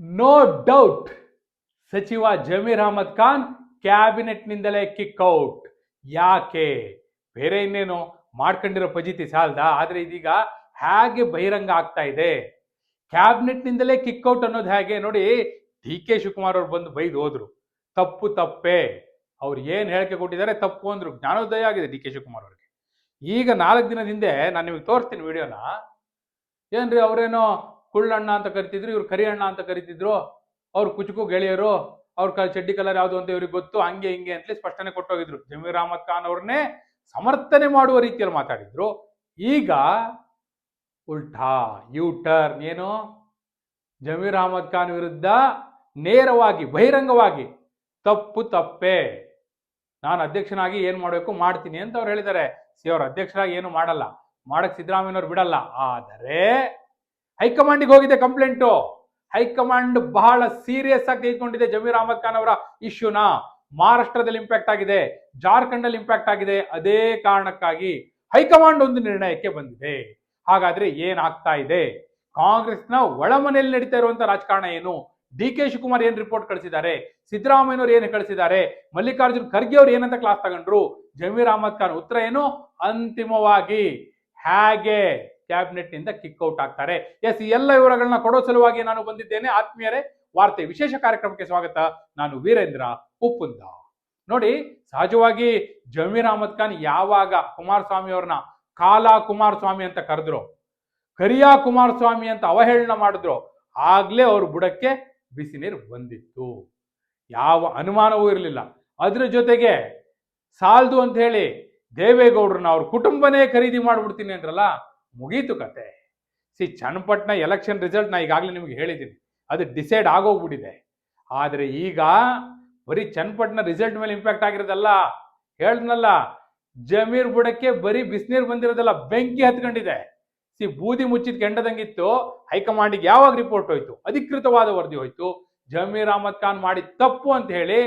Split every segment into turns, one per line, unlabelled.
No doubt ಸಚಿವ ಜಮೀರ್ ಅಹಮದ್ ಖಾನ್ ಕ್ಯಾಬಿನೆಟ್ನಿಂದಲೇ kick out ಯಾಕೆ? ಬೇರೆ ಇನ್ನೇನು ಮಾಡ್ಕೊಂಡಿರೋ ಪಜಿತಿ ಸಾಲದ? ಆದರೆ ಇದೀಗ ಹೇಗೆ ಬಹಿರಂಗ ಆಗ್ತಾ ಇದೆ? ಕ್ಯಾಬಿನೆಟ್ನಿಂದಲೇ ಕಿಕ್ಔಟ್ ಅನ್ನೋದು ಹೇಗೆ? ನೋಡಿ, ಡಿ ಕೆ ಶಿವಕುಮಾರ್ ಅವ್ರು ಬಂದು ಬೈದು ಹೋದ್ರು. ತಪ್ಪು ತಪ್ಪೇ. ಅವ್ರು ಏನು ಹೇಳಿಕೆ ಕೊಟ್ಟಿದ್ದಾರೆ ತಪ್ಪು ಅಂದ್ರು. ಜ್ಞಾನೋದಯ ಆಗಿದೆ ಡಿ ಕೆ ಶಿವಕುಮಾರ್ ಅವ್ರಿಗೆ. ಈಗ ನಾಲ್ಕು ದಿನದ ಹಿಂದೆ ನಾನು ನಿಮಗೆ ತೋರಿಸ್ತೀನಿ ವಿಡಿಯೋನ. ಏನ್ರಿ ಅವ್ರೇನೋ ಕುಳ್ಳಣ್ಣ ಅಂತ ಕರಿತಿದ್ರು, ಇವ್ರು ಕರಿ ಅಣ್ಣ ಅಂತ ಕರಿತಿದ್ರು. ಅವ್ರು ಕುಚುಕು ಗೆಳೆಯರು, ಅವ್ರ ಕ, ಚಡ್ಡಿ ಕಲರ್ ಯಾವುದು ಅಂತ ಇವ್ರಿಗೆ ಗೊತ್ತು, ಹಂಗೆ ಹಿಂಗೆ ಅಂತಲೇ ಸ್ಪಷ್ಟನೆ ಕೊಟ್ಟೋಗಿದ್ರು. ಜಮೀರ್ ಅಹಮದ್ ಖಾನ್ ಅವ್ರನ್ನೇ ಸಮರ್ಥನೆ ಮಾಡುವ ರೀತಿಯಲ್ಲಿ ಮಾತಾಡಿದ್ರು. ಈಗ ಉಲ್ಟಾ ಯು ಟರ್ನ್ ಏನು? ಜಮೀರ್ ಅಹಮದ್ ಖಾನ್ ವಿರುದ್ಧ ನೇರವಾಗಿ, ಬಹಿರಂಗವಾಗಿ ತಪ್ಪು ತಪ್ಪೆ. ನಾನು ಅಧ್ಯಕ್ಷನಾಗಿ ಏನು ಮಾಡಬೇಕು ಮಾಡ್ತೀನಿ ಅಂತ ಅವ್ರು ಹೇಳಿದ್ದಾರೆ. ಸಿ, ಅವ್ರ ಅಧ್ಯಕ್ಷರಾಗಿ ಏನು ಮಾಡಲ್ಲ. ಮಾಡಕ್ಕೆ ಸಿದ್ದರಾಮಯ್ಯನವ್ರು ಬಿಡಲ್ಲ. ಆದರೆ ಹೈಕಮಾಂಡಿಗೆ ಹೋಗಿದೆ ಕಂಪ್ಲೇಂಟು. ಹೈಕಮಾಂಡ್ ಬಹಳ ಸೀರಿಯಸ್ ಆಗಿ ತೆಗೆದುಕೊಂಡಿದೆ ಜಮೀರ್ ಅಹಮದ್ ಖಾನ್ ಅವರ ಇಶ್ಯೂನ. ಮಹಾರಾಷ್ಟ್ರದಲ್ಲಿ ಇಂಪ್ಯಾಕ್ಟ್ ಆಗಿದೆ ಜಾರ್ಖಂಡ್ ಅಲ್ಲಿ ಇಂಪ್ಯಾಕ್ಟ್ ಆಗಿದೆ, ಅದೇ ಕಾರಣಕ್ಕಾಗಿ ಹೈಕಮಾಂಡ್ ಒಂದು ನಿರ್ಣಯಕ್ಕೆ ಬಂದಿದೆ. ಹಾಗಾದ್ರೆ ಏನಾಗ್ತಾ ಇದೆ? ಕಾಂಗ್ರೆಸ್ನ ಒಳಮನೆಯಲ್ಲಿ ನಡೀತಾ ಇರುವಂತ ರಾಜಕಾರಣ ಏನು? ಡಿ ಕೆ ಶಿವಕುಮಾರ್ ಏನ್ ರಿಪೋರ್ಟ್ ಕಳಿಸಿದ್ದಾರೆ? ಸಿದ್ದರಾಮಯ್ಯನವ್ರು ಏನು ಕಳಿಸಿದ್ದಾರೆ? ಮಲ್ಲಿಕಾರ್ಜುನ್ ಖರ್ಗೆ ಅವ್ರು ಏನಂತ ಕ್ಲಾಸ್ ತಗೊಂಡ್ರು? ಜಮೀರ್ ಅಹಮದ್ ಖಾನ್ ಉತ್ತರ ಏನು? ಅಂತಿಮವಾಗಿ, ಹೇಗೆ? ಕ್ಯಾಬಿನೆಟ್ನಿಂದ ಕಿಕ್ಔಟ್ ಆಗ್ತಾರೆ. ಎಸ್ ಈ ಎಲ್ಲ ವಿವರಗಳನ್ನ ಕೊಡೋ ಸಲುವಾಗಿ ನಾನು ಬಂದಿದ್ದೇನೆ. ಆತ್ಮೀಯರೇ, ವಾರ್ತೆ ವಿಶೇಷ ಕಾರ್ಯಕ್ರಮಕ್ಕೆ ಸ್ವಾಗತ. ನಾನು ವೀರೇಂದ್ರ ಉಪ್ಪುಂದ ನೋಡಿ, ಸಹಜವಾಗಿ ಜಮೀರ್ ಅಹಮದ್ ಖಾನ್ ಯಾವಾಗ ಕುಮಾರಸ್ವಾಮಿ ಅವ್ರನ್ನ ಕಾಲಾ ಕುಮಾರಸ್ವಾಮಿ ಅಂತ ಕರೆದ್ರು, ಕರಿಯಾ ಕುಮಾರಸ್ವಾಮಿ ಅಂತ ಅವಹೇಳನ ಮಾಡಿದ್ರು, ಆಗ್ಲೇ ಅವ್ರ ಬುಡಕ್ಕೆ ಬಿಸಿ ನೀರು ಬಂದಿತ್ತು. ಯಾವ ಅನುಮಾನವೂ ಇರಲಿಲ್ಲ. ಅದ್ರ ಜೊತೆಗೆ ಸಾಲ್ದು ಅಂತ ಹೇಳಿ ದೇವೇಗೌಡರನ್ನ ಅವ್ರ ಕುಟುಂಬನೇ ಖರೀದಿ ಮಾಡ್ಬಿಡ್ತೀನಿ ಅಂದ್ರಲ್ಲ ಮುಗೀತು ಕತೆ. ಸಿ, ಚನ್ನಪಟ್ಟಣ ಎಲೆಕ್ಷನ್ ರಿಸಲ್ಟ್ ನಾ ಈಗಾಗಲೇ ನಿಮಗೆ ಹೇಳಿದ್ದೀನಿ. ಅದು ಡಿಸೈಡ್ ಆಗೋಗ್ಬಿಟ್ಟಿದೆ. ಆದರೆ ಈಗ ಬರೀ ಚನ್ನಪಟ್ಟಣ ರಿಸಲ್ಟ್ ಮೇಲೆ ಇಂಪ್ಯಾಕ್ಟ್ ಆಗಿರೋದಲ್ಲ. ಹೇಳ್ದ್ನಲ್ಲ, ಜಮೀರ್ ಬುಡಕ್ಕೆ ಬರೀ ಬಿಸಿನೀರು ಬಂದಿರೋದಲ್ಲ, ಬೆಂಕಿ ಹತ್ಕೊಂಡಿದೆ. ಸಿ, ಬೂದಿ ಮುಚ್ಚಿದ ಕೆಂಡದಂಗಿತ್ತು, ಹೈಕಮಾಂಡಿಗೆ ಯಾವಾಗ ರಿಪೋರ್ಟ್ ಹೋಯ್ತು? ಅಧಿಕೃತವಾದ ವರದಿ ಹೋಯ್ತು. ಜಮೀರ್ ಅಹಮದ್ ಖಾನ್ ಮಾಡಿದ ತಪ್ಪು ಅಂತ ಹೇಳಿ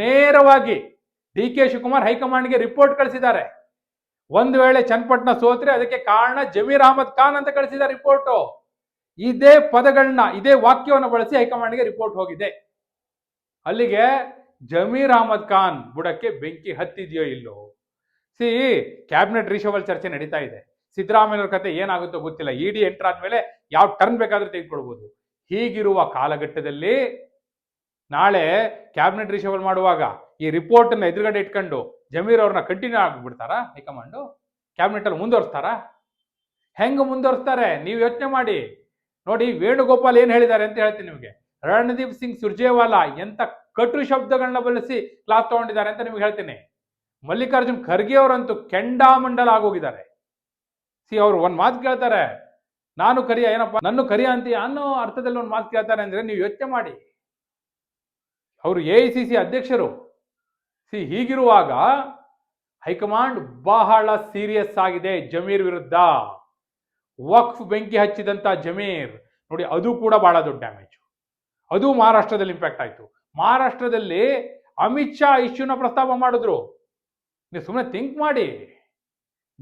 ನೇರವಾಗಿ ಡಿ ಕೆ ಶಿವಕುಮಾರ್ ಹೈಕಮಾಂಡ್ಗೆ ರಿಪೋರ್ಟ್ ಕಳಿಸಿದ್ದಾರೆ. ಒಂದು ವೇಳೆ ಚನ್ನಪಟ್ಟಣ ಸೋತ್ರೆ ಅದಕ್ಕೆ ಕಾರಣ ಜಮೀರ್ ಅಹಮದ್ ಖಾನ್ ಅಂತ ಕಳಿಸಿದ ರಿಪೋರ್ಟ್ ಇದೇ ಪದಗಳನ್ನ ಇದೇ ವಾಕ್ಯವನ್ನು ಬಳಸಿ ಹೈಕಮಾಂಡ್ಗೆ ರಿಪೋರ್ಟ್ ಹೋಗಿದೆ. ಅಲ್ಲಿಗೆ ಜಮೀರ್ ಅಹಮದ್ ಖಾನ್ ಬುಡಕ್ಕೆ ಬೆಂಕಿ ಹತ್ತಿದೆಯೋ ಇಲ್ಲೋ? ಸಿ, ಕ್ಯಾಬಿನೆಟ್ ರಿಷವಲ್ ಚರ್ಚೆ ನಡೀತಾ ಇದೆ. ಸಿದ್ದರಾಮಯ್ಯವ್ರ ಕತೆ ಏನಾಗುತ್ತೋ ಗೊತ್ತಿಲ್ಲ. ಇಡಿ ಎಂಟರ್ ಆದ್ಮೇಲೆ ಯಾವ ಟರ್ನ್ ಬೇಕಾದ್ರೂ ತೆಗೆದುಕೊಳ್ಬೋದು. ಹೀಗಿರುವ ಕಾಲಘಟ್ಟದಲ್ಲಿ ನಾಳೆ ಕ್ಯಾಬಿನೆಟ್ ರಿಷವಲ್ ಮಾಡುವಾಗ ಈ ರಿಪೋರ್ಟ್ ಅನ್ನ ಎದುರುಗಡೆ ಇಟ್ಕೊಂಡು ಜಮೀರ್ ಅವ್ರನ್ನ ಕಂಟಿನ್ಯೂ ಆಗ್ಬಿಡ್ತಾರಾ? ಹೈಕಮಾಂಡು ಕ್ಯಾಬಿನೆಟ್ ಅಲ್ಲಿ ಮುಂದುವರಿಸ್ತಾರಾ? ಹೆಂಗ್ ಮುಂದುವರಿಸ್ತಾರೆ? ನೀವು ಯೋಚನೆ ಮಾಡಿ. ನೋಡಿ, ವೇಣುಗೋಪಾಲ್ ಏನ್ ಹೇಳಿದ್ದಾರೆ ಅಂತ ಹೇಳ್ತೀನಿ ನಿಮಗೆ. ರಣದೀಪ್ ಸಿಂಗ್ ಸುರ್ಜೇವಾಲಾ ಎಂತ ಕಟು ಶಬ್ದಗಳನ್ನ ಬಳಸಿ ಕ್ಲಾಸ್ ತಗೊಂಡಿದ್ದಾರೆ ಅಂತ ನಿಮ್ಗೆ ಹೇಳ್ತೀನಿ. ಮಲ್ಲಿಕಾರ್ಜುನ್ ಖರ್ಗೆ ಅವರಂತೂ ಕೆಂಡಾಮಂಡಲ ಆಗೋಗಿದ್ದಾರೆ. ಸಿ, ಅವ್ರು ಒಂದ್ ಮಾತು ಕೇಳ್ತಾರೆ. ನಾನು ಕರಿಯ, ಏನಪ್ಪ? ನನ್ನ ಕರಿಯ ಅಂತ ಅನ್ನೋ ಅರ್ಥದಲ್ಲಿ ಒಂದು ಮಾತು ಕೇಳ್ತಾರೆ ಅಂದ್ರೆ ನೀವು ಯೋಚನೆ ಮಾಡಿ. ಅವರು ಎ ಐ ಸಿ ಸಿ ಅಧ್ಯಕ್ಷರು. ಸಿ ಹೀಗಿರುವಾಗ ಹೈಕಮಾಂಡ್ ಬಹಳ ಸೀರಿಯಸ್ ಆಗಿದೆ ಜಮೀರ್ ವಿರುದ್ಧ. ವಕ್ಫ್ ಬೆಂಕಿ ಹಚ್ಚಿದಂತ ಜಮೀರ್, ನೋಡಿ ಅದು ಕೂಡ ಬಹಳ ದೊಡ್ಡ ಡ್ಯಾಮೇಜ್ ಅದು ಮಹಾರಾಷ್ಟ್ರದಲ್ಲಿ ಇಂಪ್ಯಾಕ್ಟ್ ಆಯ್ತು. ಮಹಾರಾಷ್ಟ್ರದಲ್ಲಿ ಅಮಿತ್ ಶಾ ಇಶ್ಯೂನ ಪ್ರಸ್ತಾಪ ಮಾಡಿದ್ರು. ನೀವು ಸುಮ್ಮನೆ ಥಿಂಕ್ ಮಾಡಿ.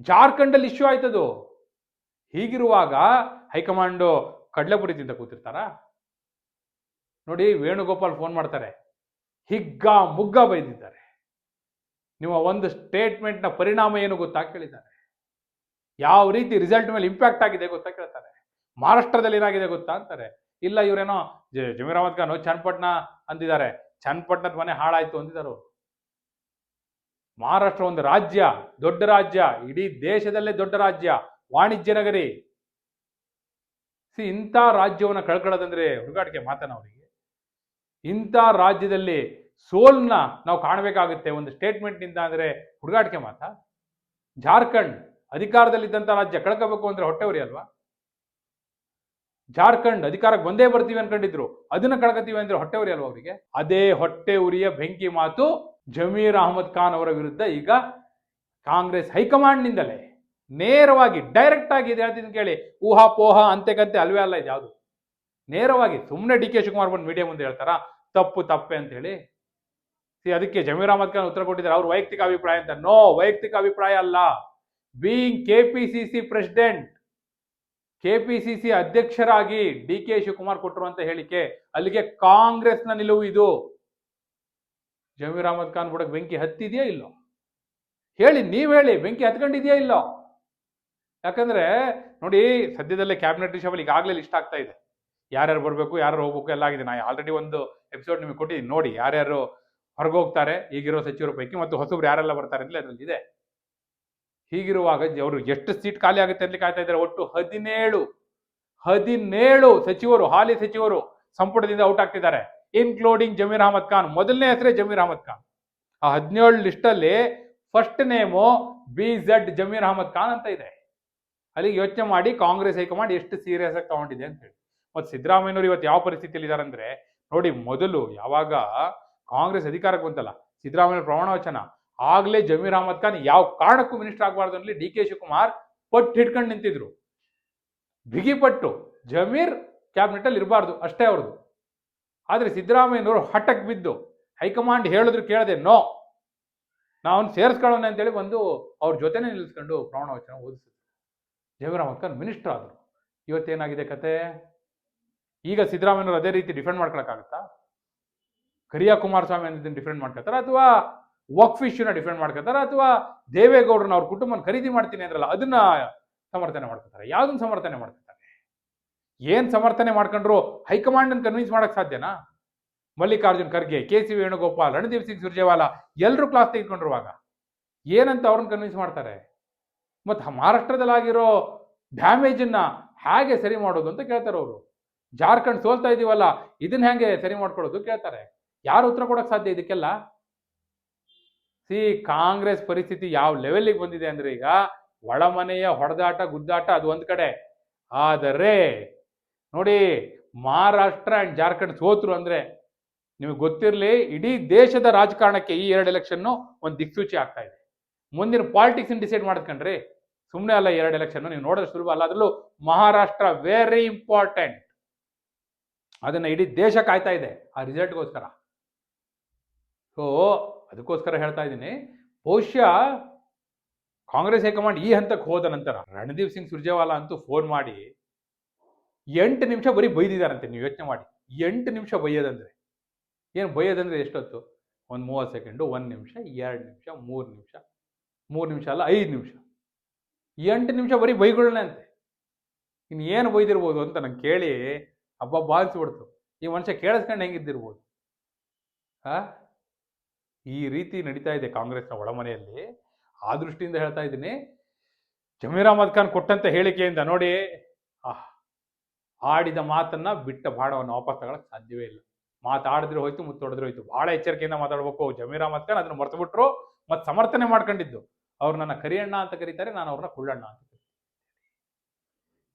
ಜಾರ್ಖಂಡಲ್ಲಿ ಇಶ್ಯೂ ಆಯ್ತದು. ಹೀಗಿರುವಾಗ ಹೈಕಮಾಂಡು ಕಡಲೆಪುರಿ ಕೂತಿರ್ತಾರ? ನೋಡಿ ವೇಣುಗೋಪಾಲ್ ಫೋನ್ ಮಾಡ್ತಾರೆ. ಹಿಗ್ಗ ಮುಗ್ಗ ಬೈದಿದ್ದಾರೆ. ನಿಮ್ಮ ಒಂದು ಸ್ಟೇಟ್ಮೆಂಟ್ನ ಪರಿಣಾಮ ಏನು ಗೊತ್ತಾ ಕೇಳಿದ್ದಾರೆ? ಯಾವ ರೀತಿ ರಿಸಲ್ಟ್ ಮೇಲೆ ಇಂಪ್ಯಾಕ್ಟ್ ಆಗಿದೆ ಗೊತ್ತಾ ಕೇಳ್ತಾರೆ? ಮಹಾರಾಷ್ಟ್ರದಲ್ಲಿ ಏನಾಗಿದೆ ಗೊತ್ತಾ ಅಂತಾರೆ? ಇಲ್ಲ, ಇವರೇನೋ ಜಮೀರ್ ಅಹಮದ್ ಖಾನ್, ಚನ್ನಪಟ್ಟಣ ಅಂದಿದ್ದಾರೆ. ಚನ್ನಪಟ್ಟಣದ ಮನೆ ಹಾಳಾಯ್ತು ಅಂದಿದ್ದಾರೆ. ಮಹಾರಾಷ್ಟ್ರ ಒಂದು ರಾಜ್ಯ, ದೊಡ್ಡ ರಾಜ್ಯ, ಇಡೀ ದೇಶದಲ್ಲೇ ದೊಡ್ಡ ರಾಜ್ಯ, ವಾಣಿಜ್ಯ ನಗರಿ. ಸಿ, ಇಂಥ ರಾಜ್ಯವನ್ನು ಕಳ್ಕೊಳ್ಳೋದಂದ್ರೆ ಹುಡುಗಾಟಿಕೆ ಮಾತನ ಅವರಿಗೆ. ಇಂಥ ರಾಜ್ಯದಲ್ಲಿ ಸೋಲ್ನ ನಾವು ಕಾಣಬೇಕಾಗುತ್ತೆ. ಒಂದು ಸ್ಟೇಟ್ಮೆಂಟ್ನಿಂದ ಅಂದ್ರೆ ಹುಡುಗಾಟಿಕೆ ಮಾತಾ? ಜಾರ್ಖಂಡ್ ಅಧಿಕಾರದಲ್ಲಿದ್ದಂಥ ರಾಜ್ಯ ಕಳ್ಕೋಬೇಕು ಅಂದ್ರೆ ಹೊಟ್ಟೆ ಉರಿ ಅಲ್ವಾ? ಜಾರ್ಖಂಡ್ ಅಧಿಕಾರಕ್ಕೆ ಬಂದೇ ಬರ್ತೀವಿ ಅನ್ಕೊಂಡಿದ್ರು. ಅದನ್ನ ಕಳ್ಕತೀವಿ ಅಂದ್ರೆ ಹೊಟ್ಟೆ ಉರಿ ಅಲ್ವಾ ಅವರಿಗೆ? ಅದೇ ಹೊಟ್ಟೆ ಉರಿಯ ಬೆಂಕಿ ಮಾತು ಜಮೀರ್ ಅಹಮದ್ ಖಾನ್ ಅವರ ವಿರುದ್ಧ ಈಗ ಕಾಂಗ್ರೆಸ್ ಹೈಕಮಾಂಡ್ನಿಂದಲೇ ನೇರವಾಗಿ ಡೈರೆಕ್ಟ್ ಆಗಿ ಇದು ಹೇಳ್ತೀನಿ ಕೇಳಿ. ಊಹಾ ಪೋಹ ಅಂತೆ ಕಂತೆ ಅಲ್ವೇ ಅಲ್ಲ ಇದು ಯಾವುದು ನೇರವಾಗಿ ಸುಮ್ಮನೆ ಡಿ ಕೆ ಶಿವಕುಮಾರ್ ಬಂದು ಮೀಡಿಯಾ ಮುಂದೆ ಹೇಳ್ತಾರಾ? ತಪ್ಪು ತಪ್ಪೆ ಅಂತ ಹೇಳಿ See, ಅದಕ್ಕೆ ಜಮೀರ್ ಅಹಮದ್ ಖಾನ್ ಉತ್ತರ ಕೊಟ್ಟಿದ್ದಾರೆ. ಅವ್ರ ವೈಯಕ್ತಿಕ ಅಭಿಪ್ರಾಯ ಅಂತ. ನೋ ವೈಯಕ್ತಿಕ ಅಭಿಪ್ರಾಯ ಅಲ್ಲ. Being K P C C president KPCC ಅಧ್ಯಕ್ಷರಾಗಿ ಡಿ ಕೆ ಶಿವಕುಮಾರ್ ಕೊಟ್ಟಿರುವಂತ ಹೇಳಿಕೆ ಅಲ್ಲಿಗೆ ಕಾಂಗ್ರೆಸ್ನ ನಿಲುವು ಇದು. ಜಮೀರ್ ಅಹಮದ್ ಖಾನ್ ಬುಡಕ್ ಬೆಂಕಿ ಹತ್ತಿದೆಯಾ ಇಲ್ಲೋ? ಹೇಳಿ ನೀವ್ ಹೇಳಿ ಬೆಂಕಿ ಹತ್ಕೊಂಡಿದ್ಯಾ ಇಲ್ಲೋ? ಯಾಕಂದ್ರೆ ನೋಡಿ ಸದ್ಯದಲ್ಲೇ ಕ್ಯಾಬಿನೆಟ್ ರಿಷಬಲ್ ಈಗಾಗಲೇ ಲಿಸ್ಟ್ ಆಗ್ತಾ ಇದೆ. ಯಾರ್ಯಾರು ಬರಬೇಕು ಯಾರು ಹೋಗ್ಬೇಕು ಎಲ್ಲ ಆಗಿದೆ. ನಾ ಆಲ್ರೆಡಿ ಒಂದು ಎಪಿಸೋಡ್ ನಿಮಗೆ ಕೊಟ್ಟಿದ್ದೀನಿ. ನೋಡಿ ಯಾರ್ಯಾರು ಹೊರಗೆ ಹೋಗ್ತಾರೆ, ಈಗಿರೋ ಸಚಿವರ ಪೈಕಿ ಮತ್ತು ಹೊಸಬ್ರು ಯಾರೆಲ್ಲ ಬರ್ತಾರೆ ಅಂತಲೇ ಅದ್ರಲ್ಲಿ ಇದೆ. ಹೀಗಿರುವಾಗ ಅವರು ಎಷ್ಟು ಸೀಟ್ ಖಾಲಿ ಆಗುತ್ತೆ ಅಂತ ಕಾಯ್ತಾ ಇದ್ದಾರೆ, ಒಟ್ಟು ಹದಿನೇಳು ಹದಿನೇಳು ಸಚಿವರು, ಹಾಲಿ ಸಚಿವರು ಸಂಪುಟದಿಂದ ಔಟ್ ಆಗ್ತಿದ್ದಾರೆ ಇನ್ಕ್ಲೂಡಿಂಗ್ ಜಮೀರ್ ಅಹಮದ್ ಖಾನ್. ಮೊದಲನೇ ಹೆಸರೇ ಜಮೀರ್ ಅಹಮದ್ ಖಾನ್. ಆ ಹದಿನೇಳು ಲಿಸ್ಟಲ್ಲಿ first name B Z Zameer Ahmed Khan ಅಂತ ಇದೆ. ಅಲ್ಲಿಗೆ ಯೋಚನೆ ಮಾಡಿ ಕಾಂಗ್ರೆಸ್ ಹೈಕಮಾಂಡ್ ಎಷ್ಟು ಸೀರಿಯಸ್ ಆಗಿ ತಗೊಂಡಿದೆ ಅಂತ ಹೇಳಿ. ಮತ್ತು ಸಿದ್ದರಾಮಯ್ಯನವರು ಇವತ್ತು ಯಾವ ಪರಿಸ್ಥಿತಿಯಲ್ಲಿ ಇದ್ದಾರೆ ಅಂದ್ರೆ, ನೋಡಿ ಮೊದಲು ಯಾವಾಗ ಕಾಂಗ್ರೆಸ್ ಅಧಿಕಾರಕ್ಕೆ ಬಂತಲ್ಲ, ಸಿದ್ದರಾಮಯ್ಯ ಪ್ರಮಾಣ ವಚನ, ಆಗ್ಲೇ ಜಮೀರ್ ಅಹಮದ್ ಖಾನ್ ಯಾವ ಕಾರಣಕ್ಕೂ ಮಿನಿಸ್ಟರ್ ಆಗಬಾರ್ದು ಅನ್ನಲಿ ಡಿ ಕೆ ಶಿವಕುಮಾರ್ ಪಟ್ಟು ಹಿಡ್ಕೊಂಡು ನಿಂತಿದ್ರು. ಬಿಗಿಪಟ್ಟು ಜಮೀರ್ ಕ್ಯಾಬಿನೆಟ್ ಅಲ್ಲಿ ಇರಬಾರ್ದು, ಅಷ್ಟೇ ಅವ್ರದ್ದು. ಆದ್ರೆ ಸಿದ್ದರಾಮಯ್ಯನವರು ಹಠಕ್ಕೆ ಬಿದ್ದು ಹೈಕಮಾಂಡ್ ಹೇಳಿದ್ರು ಕೇಳದೆ, ನೋ ನಾವು ಸೇರಿಸ್ಕೊಳ್ಳೋಣ ಅಂತೇಳಿ ಬಂದು ಅವ್ರ ಜೊತೆನೆ ನಿಲ್ಲಿಸ್ಕೊಂಡು ಪ್ರಮಾಣ ವಚನ ಓದಿಸಿದ್ರು. ಜಮೀರ್ ಅಹಮದ್ ಖಾನ್ ಮಿನಿಸ್ಟರ್ ಆದರು. ಇವತ್ತೇನಾಗಿದೆ ಕತೆ? ಈಗ ಸಿದ್ದರಾಮಯ್ಯನವರು ಅದೇ ರೀತಿ ಡಿಫೆಂಡ್ ಮಾಡ್ಕೊಳಕ್ಕಾಗತ್ತಾ? ಕರಿಯಾ ಕುಮಾರಸ್ವಾಮಿ ಅಂತ ಡಿಫೆಂಡ್ ಮಾಡ್ಕೊತಾರ ಅಥವಾ ವಕ್ಫ್ ಇಶ್ಯೂನ ಡಿಫೆಂಡ್ ಮಾಡ್ಕೊತಾರ ಅಥವಾ ದೇವೇಗೌಡರನ್ನ ಅವ್ರ ಕುಟುಂಬನ ಖರೀದಿ ಮಾಡ್ತೀನಿ ಅಂದ್ರಲ್ಲ, ಅದನ್ನ ಸಮರ್ಥನೆ ಮಾಡ್ಕೊತಾರೆ ಯಾವ್ದನ್ನ ಸಮರ್ಥನೆ ಮಾಡ್ಕೊತಾರೆ ಏನ್ ಸಮರ್ಥನೆ ಮಾಡ್ಕೊಂಡ್ರು ಹೈಕಮಾಂಡ್ ಕನ್ವಿನ್ಸ್ ಮಾಡಕ್ ಸಾಧ್ಯನಾ? ಮಲ್ಲಿಕಾರ್ಜುನ್ ಖರ್ಗೆ, ಕೆ ಸಿ ವೇಣುಗೋಪಾಲ್, ರಣದೀಪ್ ಸಿಂಗ್ ಸುರ್ಜೇವಾಲಾ ಎಲ್ಲರೂ ಕ್ಲಾಸ್ ತೆಗೆದುಕೊಂಡಿರುವಾಗ ಏನಂತ ಅವ್ರನ್ನ ಕನ್ವಿನ್ಸ್ ಮಾಡ್ತಾರೆ? ಮತ್ತು ಮಹಾರಾಷ್ಟ್ರದಲ್ಲಾಗಿರೋ ಡ್ಯಾಮೇಜನ್ನ ಹೇಗೆ ಸರಿ ಮಾಡೋದು ಅಂತ ಕೇಳ್ತಾರೆ ಅವರು. ಜಾರ್ಖಂಡ್ ಸೋಲ್ತಾ ಇದೀವಲ್ಲ, ಇದನ್ನ ಹೇಗೆ ಸರಿ ಮಾಡ್ಕೊಳ್ಳೋದು ಕೇಳ್ತಾರೆ. ಯಾರು ಉತ್ತರ ಕೊಡಕ್ ಸಾಧ್ಯ ಇದಕ್ಕೆಲ್ಲ? ಸಿ, ಕಾಂಗ್ರೆಸ್ ಪರಿಸ್ಥಿತಿ ಯಾವ ಲೆವೆಲ್ಗೆ ಬಂದಿದೆ ಅಂದ್ರೆ ಈಗ ಒಳಮನೆಯ ಹೊಡೆದಾಟ, ಗುದ್ದಾಟ ಅದು ಒಂದ್ ಕಡೆ. ಆದರೆ ನೋಡಿ ಮಹಾರಾಷ್ಟ್ರ ಅಂಡ್ ಜಾರ್ಖಂಡ್ ಸೋತ್ರು ಅಂದ್ರೆ ನಿಮಗೆ ಗೊತ್ತಿರಲಿ ಇಡೀ ದೇಶದ ರಾಜಕಾರಣಕ್ಕೆ ಈ ಎರಡು ಎಲೆಕ್ಷನ್ನು ಒಂದು ದಿಕ್ಸೂಚಿ ಆಗ್ತಾ ಇದೆ. ಮುಂದಿನ ಪಾಲಿಟಿಕ್ಸ್ ಡಿಸೈಡ್ ಮಾಡ್ಕೊಂಡ್ರಿ ಸುಮ್ಮನೆ ಅಲ್ಲ ಎರಡು ಎಲೆಕ್ಷನ್ ನೀವು ನೋಡೋದು ಸುಲಭ ಅಲ್ಲ. ಅದರಲ್ಲೂ ಮಹಾರಾಷ್ಟ್ರ ವೆರಿ ಇಂಪಾರ್ಟೆಂಟ್ ಅದನ್ನ ಇಡೀ ದೇಶ ಕಾಯ್ತಾ ಇದೆ ಆ ರಿಸಲ್ಟ್ಗೋಸ್ಕರ ಸೊ ಅದಕ್ಕೋಸ್ಕರ ಹೇಳ್ತಾ ಇದ್ದೀನಿ. ಬಹುಶಃ ಕಾಂಗ್ರೆಸ್ ಹೈಕಮಾಂಡ್ ಈ ಹಂತಕ್ಕೆ ಹೋದ ನಂತರ ರಣದೀಪ್ ಸಿಂಗ್ ಸುರ್ಜೇವಾಲಾ ಅಂತೂ ಫೋನ್ ಮಾಡಿ, ಎಂಟು ನಿಮಿಷ ಬರೀ ಬೈದಿದ್ದಾರಂತೆ ನೀವು ಯೋಚನೆ ಮಾಡಿ. ಎಂಟು ನಿಮಿಷ ಬೈಯೋದಂದ್ರೆ. ಏನು ಬೈಯೋದಂದ್ರೆ ಎಷ್ಟೊತ್ತು? ಒಂದು ಮೂವತ್ತು ಸೆಕೆಂಡು, ಒಂದು ನಿಮಿಷ, ಎರಡು ನಿಮಿಷ, ಮೂರು ನಿಮಿಷ ಮೂರು ನಿಮಿಷ ಅಲ್ಲ, ಐದು ನಿಮಿಷ. ಎಂಟು ನಿಮಿಷ ಬರೀ ಬೈಗಳನ್ನೇ ಅಂತೆ. ಇನ್ನು ಏನು ಬೈದಿರ್ಬೋದು ಅಂತ ನಂಗೆ ಕೇಳಿ ಹಬ್ಬ ಬಾಧಿಸ್ಬಿಡ್ತು ಈ ಮನುಷ್ಯ ಕೇಳಿಸ್ಕೊಂಡು ಹೆಂಗಿದ್ದಿರ್ಬೋದು ಆ? ಈ ರೀತಿ ನಡೀತಾ ಇದೆ ಕಾಂಗ್ರೆಸ್ನ ಒಳಮನೆಯಲ್ಲಿ. ಆ ದೃಷ್ಟಿಯಿಂದ ಹೇಳ್ತಾ ಇದ್ದೀನಿ, ಜಮೀರ್ ಅಹಮದ್ ಖಾನ್ ಕೊಟ್ಟಂತ ಹೇಳಿಕೆಯಿಂದ ನೋಡಿ ಆಡಿದ ಮಾತನ್ನ ಬಿಟ್ಟ ಬಾಣವನ್ನು ವಾಪಸ್ ತಗೊಳಕ್ ಸಾಧ್ಯವೇ ಇಲ್ಲ. ಮಾತಾಡಿದ್ರೆ ಹೋಯ್ತು ಮುತ್ತೊಡೆದ್ರೆ ಹೋಯ್ತು. ಬಹಳ ಎಚ್ಚರಿಕೆಯಿಂದ ಮಾತಾಡ್ಬೇಕು. ಜಮೀರ್ ಅಹಮದ್ ಖಾನ್ ಅದನ್ನ ಮರ್ತು ಬಿಟ್ರು ಮತ್ತೆ ಸಮರ್ಥನೆ ಮಾಡ್ಕೊಂಡಿದ್ದು. ಅವ್ರು ನನ್ನ ಕರಿಯಣ್ಣ ಅಂತ ಕರೀತಾರೆ, ನಾನು ಅವ್ರನ್ನ ಕುಳ್ಳಣ್ಣ ಅಂತ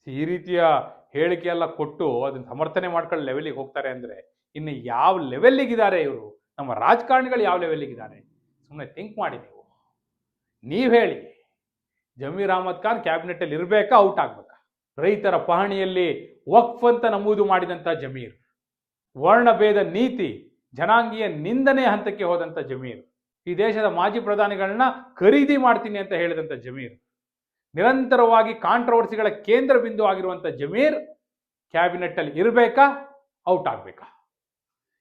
ಈ ರೀತಿಯ ಹೇಳಿಕೆ ಎಲ್ಲ ಕೊಟ್ಟು ಅದನ್ನ ಸಮರ್ಥನೆ ಮಾಡ್ಕೊಂಡು ಲೆವೆಲಿಗೆ ಹೋಗ್ತಾರೆ ಅಂದ್ರೆ ಇನ್ನು ಯಾವ ಲೆವೆಲ್ಲಿಗಿದ್ದಾರೆ ಇವರು? ನಮ್ಮ ರಾಜಕಾರಣಿಗಳು ಯಾವ ಲೆವೆಲ್ಲಿಗಿದ್ದಾರೆ ಸುಮ್ಮನೆ ಥಿಂಕ್ ಮಾಡಿ ನೀವು. ನೀವು ಹೇಳಿ. ಜಮೀರ್ ಅಹಮದ್ ಖಾನ್ ಕ್ಯಾಬಿನೆಟ್ ಅಲ್ಲಿ ಇರಬೇಕಾ ಔಟ್ ಆಗ್ಬೇಕಾ? ರೈತರ ಪಹಣಿಯಲ್ಲಿ ವಕ್ಫ್ ಅಂತ ನಮೂದು ಮಾಡಿದಂತ ಜಮೀರ್. ವರ್ಣಭೇದ ನೀತಿ, ಜನಾಂಗೀಯ ನಿಂದನೆ ಹಂತಕ್ಕೆ ಹೋದಂತ ಜಮೀರ್. ಈ ದೇಶದ ಮಾಜಿ ಪ್ರಧಾನಿಗಳನ್ನ ಖರೀದಿ ಮಾಡ್ತೀನಿ ಅಂತ ಹೇಳಿದಂತ ಜಮೀರ್. ನಿರಂತರವಾಗಿ ಕಾಂಟ್ರವರ್ಸಿಗಳ ಕೇಂದ್ರ ಬಿಂದು ಆಗಿರುವಂತ ಜಮೀರ್ ಕ್ಯಾಬಿನೆಟ್ ಅಲ್ಲಿ ಇರಬೇಕಾ ಔಟ್ ಆಗ್ಬೇಕಾ?